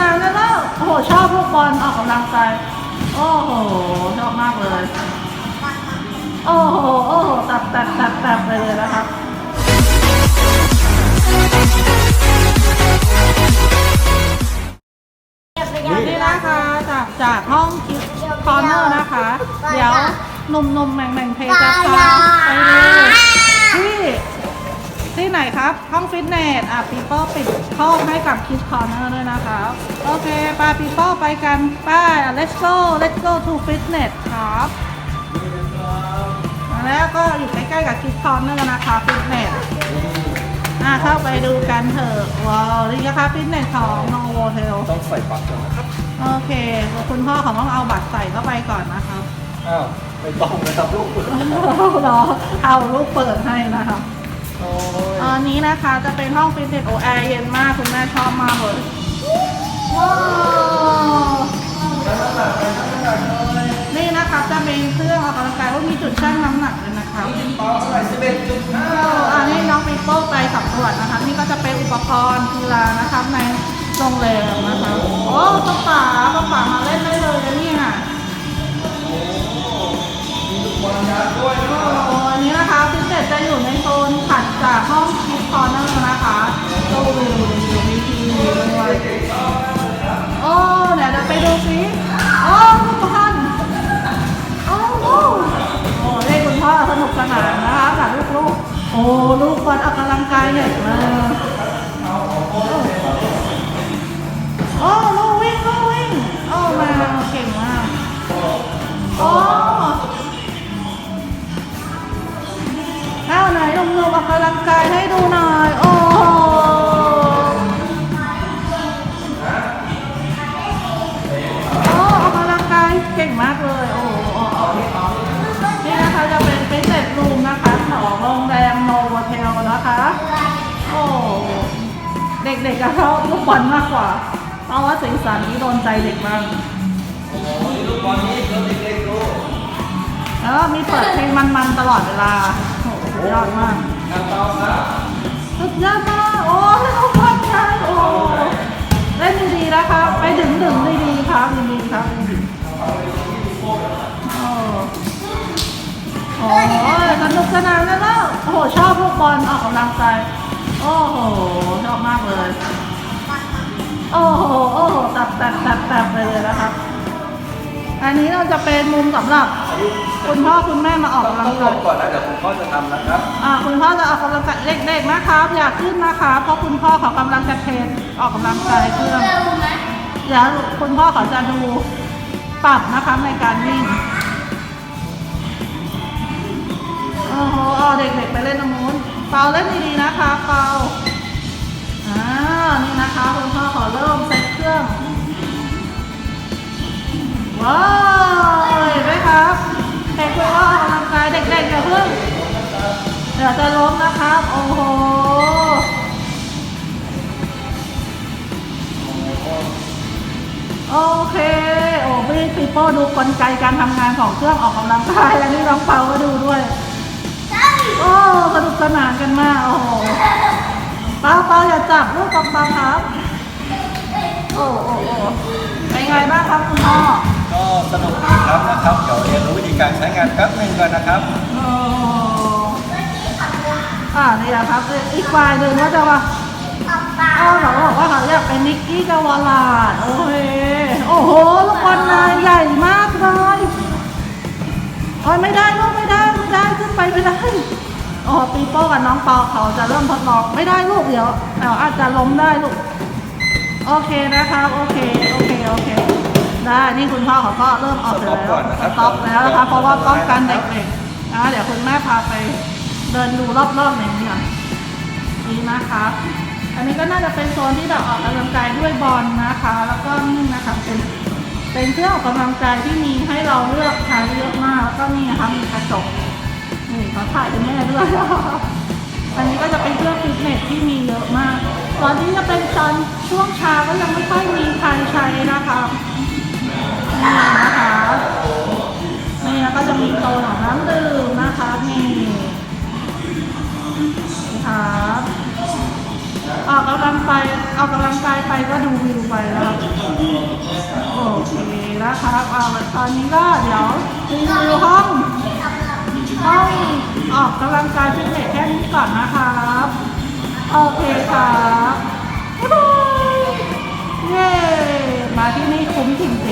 นานแล้ว โอ้โห ชอบลูกบอลออกกำลังกาย โอ้โห ชอบมากเลย โอ้โห โอ้โห ตับตับตับตับไปเลยนะครับนี่นะคะจากจากห้องคิดคอร์เนอร์นะคะ เดี๋ยวหนุ่มๆแหม่งๆเพจะพาไปเลยที่ ที่ไหนครับ ห้องฟิตเนส อะปีโป้ปิดห้องให้กับคิดคอร์เนอร์ด้วยนะคะโอเคไปปีโป้ไปกันไป let's go let's go to fitness ครับมาแล้วก็อยู่ใกล้ๆกับคิดคอร์เนอร์นะคะฟิตเนสอะเข้าไปดูกันเถอะว้าวนี่นะคะฟิตเนสของโนโวเทลต้องใส่บัตรก่อนนะครับ โอเคคุณพ่อเขาต้องเอาบัตรใส่เข้าไปก่อนนะคะอ้าวไม่ต้องนะครับลูกรอเอาลูกเปิดให้นะคะโอ้ยตอนนี้นะคะจะเป็นห้องฟิตเนสโอแอร์เย็นมากคุณแม่ชอบมากเลยว้าวนี่นะคะจะเป็นเครื่องออกกำลังกายว่ามีจุดชั่งน้ำหนักเลยนะคะเป้าเท่าไหร่สิบเอ็ดจุดห้าอันนี้น้องปีโป้ไปสำรวจนะคะ นี่ก็จะเป็นอุปกรณ์กีฬานะคะในโรงแรมนะคะ โอ้ป้าป๋าป้าป๋ามาเล่นได้เลยนะเนี่ยวันยาด้วยโอ้อันนี้นะคะฟิตเนสจะอยู่ในโซนถัด จากห้องคิดคอร์เนอร์นะคะตู้วิววิวมีทีวีด้วยโอ้เดี๋ยวเราไปดูสิโอ้ลูกบอลโอ้โหโอ้เล่นคุณพ่อสนุกสนานนะคะกับลูกๆโอ้ลูกบอลออกกำลังกายใหญ่มาก มออกกำลังกายให้ดูหน่อย โอ้โหโอ้ออกกำลังกายเก่งมากเลย โอ้โหนี่นะคะจะเป็นฟิตเนสรูมนะคะของโรงแรมโนโวเทลนะคะ โอ้เด็กๆก็ชอบลูกบอลมากกว่า เพราะว่าสีสันนี้โดนใจเด็กมากลูกบอลนี้เด็กๆดูแล้วมีเปิดเพลงมันๆตลอดเวลา ยอดมากน้ำเปล่าครับสุดยอดมากโอ้เล่นโอพันชัยโอ้เล่นดีๆนะครับไปถึงถึงดีๆครับดีๆครับดีๆโอ้โหสนุกสนานแล้วโอ้โหชอบลูกบอลออกกำลังกายโอ้โหชอบมากเลย โอ้โหโอ้โหตับตับตับตับไปเลยนะครับ อันนี้เราจะเป็นมุมสำหรับ คุณพ่อคุณแม่มาออกกำลัต้องงหลกายบก่อนนะเดี๋ยวคุณพ่อจะทำนะครับอ่าคุณพ่อจะออกกำลังกายเด็กๆนะครับ อย่าขึ้นนะคะเพราะคุณพ่อเขากำลังจะเทรนออกกำลังกายเครื่องแล้วคุณพ่อเขาจะดูปรับนะคะในการวิ่งโอ้โหเอาเด็กๆไปเล่นตรงนู้นเปาเล่นดีๆนะคะเปาอ่านี่นะคะคุณพ่อ ว้าวเห็นไหมครับเด็กคุณพ่อออกกำลังกายเด็กๆอย่าเพิ่งเดี๋ยวจะล้มนะครับ โอ้โหโอเค โอ้พี่ปีโป้ดูกลไกการทำงานของเครื่องออกกำลังกายอันนี้น้องเปาก็ดูด้วย โอ้สนุกสนานกันมาก โอ้โหเปาเปาอย่าจับลูกกับเปาครับ โอ้โอ้โอ้เป็นไงบ้างครับคุณพ่อ สนุกดีครับนะครับเดี๋ยวเรียนรู้วิธีการใช้งานแป๊บหนึงก่อนนะครับอ้อ่านี่แหละครับอีกฝ่ายหนึ่งก็จะว่าอ้าวเขาบอกว่าเขาอยากเป็นนิกกี้กาวลาดโอเคโอ้โหลูกบอลนายใหญ่มากเลยโอ้ยไม่ได้ลูกไม่ได้ไม่ได้ขึ้นไปไม่ได้โอ้ปีโป้กับน้องเปาเขาจะเริ่มทดลองไม่ได้ลูกเดี๋ยวเดี๋ยวอาจจะล้มได้ลูกโอเคนะครับโอเคโอเคโอเค ได้นี่คุณพ่อเขาก็เริ่มออกไปแล้วสต็อปก่อนนะครับ สต็อปแล้วนะคะเพราะว่าป้องกันเด็กๆนะเดี๋ยวคุณแม่พาไปเดินดูรอบๆในนี้ก่อนนี้นะคะอันนี้ก็น่าจะเป็นโซนที่แบบออกกำลังกายด้วยบอลนะคะ แล้วก็นี่นะคะเป็นเป็นเครื่องออกกำลังกายที่มีให้เราเลือกใช้เยอะมากแล้วก็นี่นะคะมีกระจกนี่เขาถ่ายเป็นแม่ด้วย อันนี้ก็จะเป็นเครื่องฟิตเนสที่มีเยอะมาก ตอนนี้จะเป็นตอนช่วงเช้าก็ยังไม่ค่อยมีใครใช้นะคะ นี่นะคะนี่แล้วก็จะมีโซนของน้ำดื่มนะคะนี่ครับออกกำลังไปออกกำลังกายไปก็ดูวิวไปแล้วโอเคนะครับเอาตอนนี้ก็เดี๋ยวดูวิวห้องห้องออกกำลังกายฟิตเนสแค่นี้ก่อนนะครับโอเคครับบ๊ายบายเย้มาที่นี่คุ้มจริงๆ